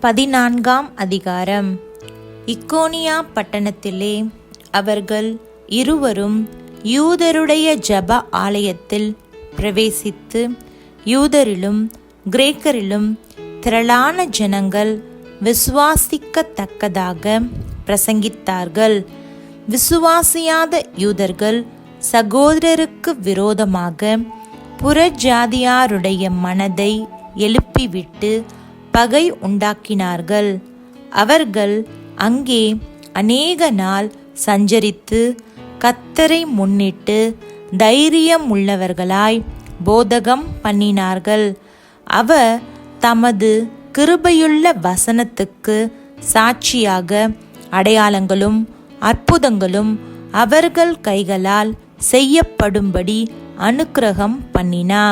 பதினான்காம் அதிகாரம். இக்கோனியா பட்டணத்திலே அவர்கள் இருவரும் யூதருடைய ஜப ஆலயத்தில் பிரவேசித்து யூதரிலும் கிரேக்கரிலும் திரளான ஜனங்கள் விசுவாசிக்கத்தக்கதாக பிரசங்கித்தார்கள். விசுவாசியாத யூதர்கள் சகோதரருக்கு விரோதமாக புறஜாதியாருடைய மனதை எழுப்பிவிட்டு பகை உண்டாக்கினார்கள். அவர்கள் அங்கே அநேக நாள் சஞ்சரித்து கத்தரை முன்னிட்டு தைரியம் உள்ளவர்களாய் போதகம் பண்ணினார்கள். அவர் தமது கிருபையுள்ள வசனத்துக்கு சாட்சியாக அடையாளங்களும் அற்புதங்களும் அவர்கள் கைகளால் செய்யப்படும்படி அனுக்கிரகம் பண்ணினா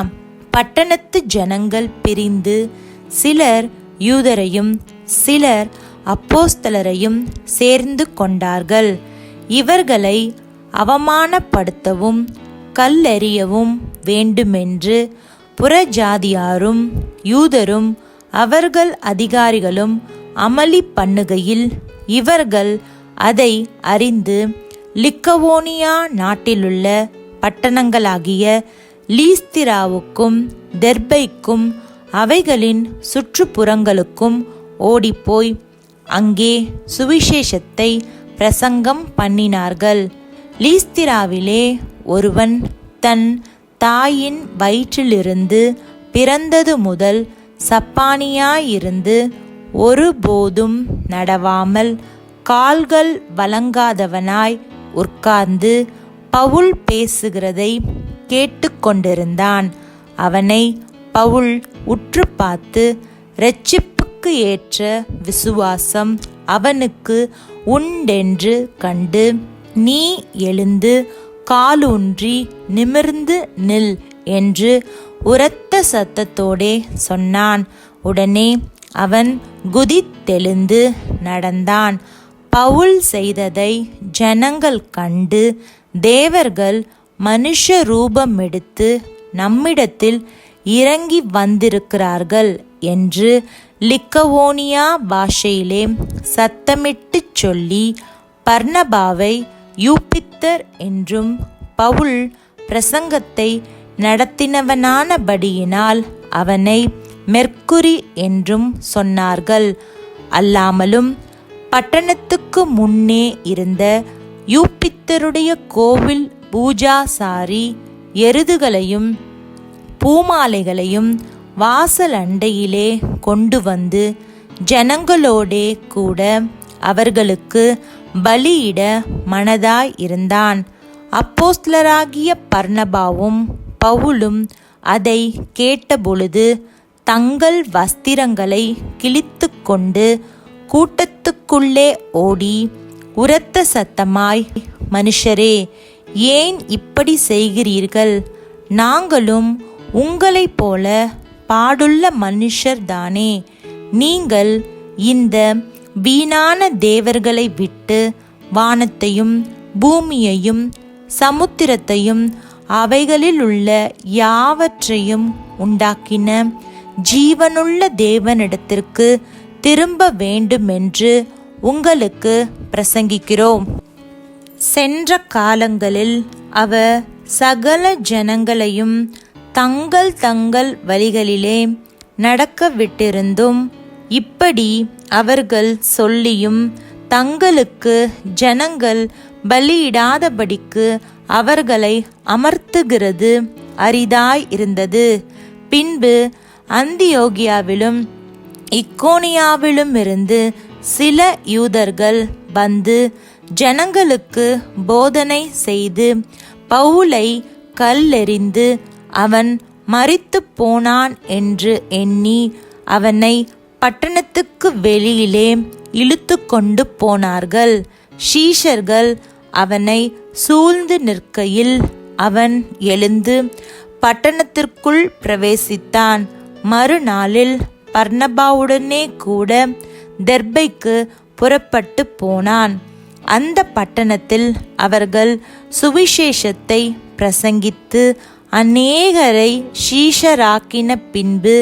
பட்டணத்து ஜனங்கள் பிரிந்து சிலர் யூதரையும் சிலர் அப்போஸ்தலரையும் சேர்ந்து கொண்டார்கள். இவர்களை அவமானப்படுத்தவும் கல்லெறியவும் வேண்டுமென்று புறஜாதியாரும் யூதரும் அவர்கள் அதிகாரிகளும் அமளி பண்ணுகையில் இவர்கள் அதை அறிந்து லிக்கவோனியா நாட்டிலுள்ள பட்டணங்களாகிய லீஸ்திராவுக்கும் தெர்பைக்கும் அவைகளின் சுற்றுப்புறங்களுக்கும் ஓடிப்போய் அங்கே சுவிசேஷத்தை பிரசங்கம் பண்ணினார்கள். லீஸ்திராவிலே ஒருவன் தன் தாயின் வயிற்றிலிருந்து பிறந்தது முதல் சப்பானியாயிருந்து ஒருபோதும் நடவாமல் கால்கள் வழங்காதவனாய் உட்கார்ந்து பவுல் பேசுகிறதை கேட்டுக்கொண்டிருந்தான். அவனை பவுல் உற்று பார்த்து ரட்சிப்புக்கு ஏற்ற விசுவாசம் அவனுக்கு உண்டென்று கண்டு நீ எழுந்து காலூன்றி நிமிர்ந்து நில் என்று உரத்த சத்தத்தோடே சொன்னான். உடனே அவன் குதித்தெழுந்து நடந்தான். பவுல் செய்ததை ஜனங்கள் கண்டு தேவர்கள் மனுஷ ரூபம் எடுத்து நம்மிடத்தில் இறங்கி வந்திருக்கிறார்கள் என்று லிக்கவோனியா பாஷையிலே சத்தமிட்டு சொல்லி பர்ணபாவை யூபித்தர் என்றும் பவுல் பிரசங்கத்தை நடத்தினவனானபடியினால் அவனை மெர்க்குரி என்றும் சொன்னார்கள். அல்லாமலும் பட்டணத்துக்கு முன்னே இருந்த யூபித்தருடைய கோவில் பூஜாசாரி எருதுகளையும் பூமாலைகளையும் வாசல் அண்டையிலே கொண்டு வந்து ஜனங்களோடே கூட அவர்களுக்கு பலியிட மனதாய் இருந்தான். அப்போஸ்லராகிய பர்ணபாவும் பவுலும் அதை கேட்டபொழுது தங்கள் வஸ்திரங்களை கிழித்து கொண்டு கூட்டத்துக்குள்ளே ஓடி உரத்த சத்தமாய் மனுஷரே ஏன் இப்படி செய்கிறீர்கள்? நாங்களும் உங்களைப் போல பாடுள்ள மனுஷர் தானே. நீங்கள் இந்த வீணான தேவர்களை விட்டு வானத்தையும் பூமியையும் சமுத்திரத்தையும் அவைகளில் உள்ள யாவற்றையும் உண்டாக்கின ஜீவனுள்ள தேவனிடத்திற்கு திரும்ப வேண்டுமென்று உங்களுக்கு பிரசங்கிக்கிறோம். சென்ற காலங்களில் அவர் சகல ஜனங்களையும் தங்கள் தங்கள் வழிகளிலே நடக்க விட்டிருந்தும் இப்படி அவர்கள் சொல்லியும் தங்களுக்கு ஜனங்கள் பலியிடாதபடிக்கு அவர்களை அமர்த்துகிறது அரிதாய் இருந்தது. பின்பு அந்தியோகியாவிலும் இக்கோனியாவிலும் இருந்து சில யூதர்கள் வந்து ஜனங்களுக்கு போதனை செய்து பவுலை கல்லெறிந்து அவன் மறித்து போனான் என்று எண்ணி அவனை பட்டணத்துக்கு வெளியிலே இழுத்து கொண்டு போனார்கள். ஷீஷர்கள் அவனை சூழ்ந்து நிற்கையில் அவன் எழுந்து பட்டணத்திற்குள் பிரவேசித்தான். மறுநாளில் பர்ணபாவுடனே கூட தெர்பைக்கு புறப்பட்டு போனான். அந்த பட்டணத்தில் அவர்கள் சுவிசேஷத்தை பிரசங்கித்து அநேகரை ஷீஷராக்கின பின்பு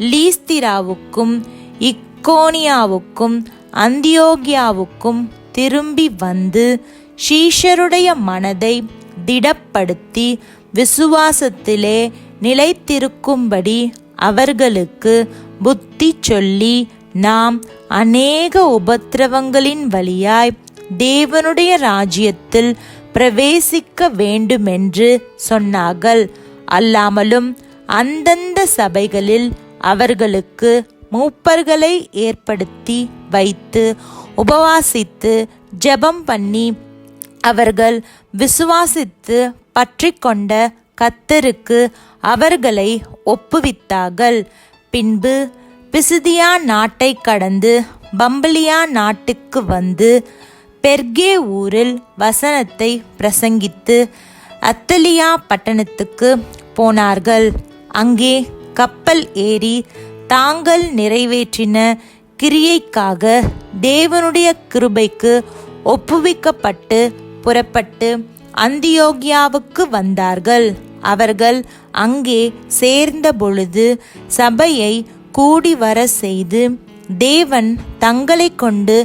லீஸ்திராவுக்கும் இக்கோனியாவுக்கும் அந்தியோகியாவுக்கும் திரும்பி வந்து ஷீஷருடைய மனதை திடப்படுத்தி விசுவாசத்திலே நிலைத்திருக்கும்படி அவர்களுக்கு புத்தி சொல்லி நாம் அநேக உபத்திரவங்களின் வழியாய் தேவனுடைய ராஜ்யத்தில் பிரவேசிக்க வேண்டுமென்று சொன்னார்கள். அல்லாமலும் அந்தந்த சபைகளில் அவர்களுக்கு மூப்பர்களை ஏற்படுத்தி வைத்து உபவாசித்து ஜெபம் பண்ணி அவர்கள் விசுவாசித்து பற்றி கொண்ட கத்தருக்கு அவர்களை ஒப்புவித்தார்கள். பின்பு பிசிதியா நாட்டை கடந்து பம்பலியா நாட்டுக்கு வந்து பெர்கே ஊரில் வசனத்தை பிரசங்கித்து அத்தலியா பட்டணத்துக்கு போனார்கள். அங்கே கப்பல் ஏறி தாங்கள் நிறைவேற்றின கிரியைக்காக தேவனுடைய கிருபைக்கு ஒப்புவிக்கப்பட்டு புறப்பட்டு அந்தியோகியாவுக்கு வந்தார்கள். அவர்கள் அங்கே சேர்ந்த பொழுது சபையை கூடி வர செய்து தேவன் தங்களை கொண்டு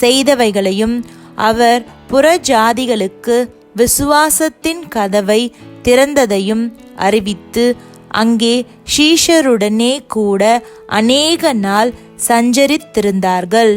செய்தவைகளையும் அவர் புறஜாதிகளுக்கு விசுவாசத்தின் கதவை திறந்ததையும் அறிவித்து அங்கே ஷீஷருடனே கூட அநேக நாள் சஞ்சரித்திருந்தார்கள்.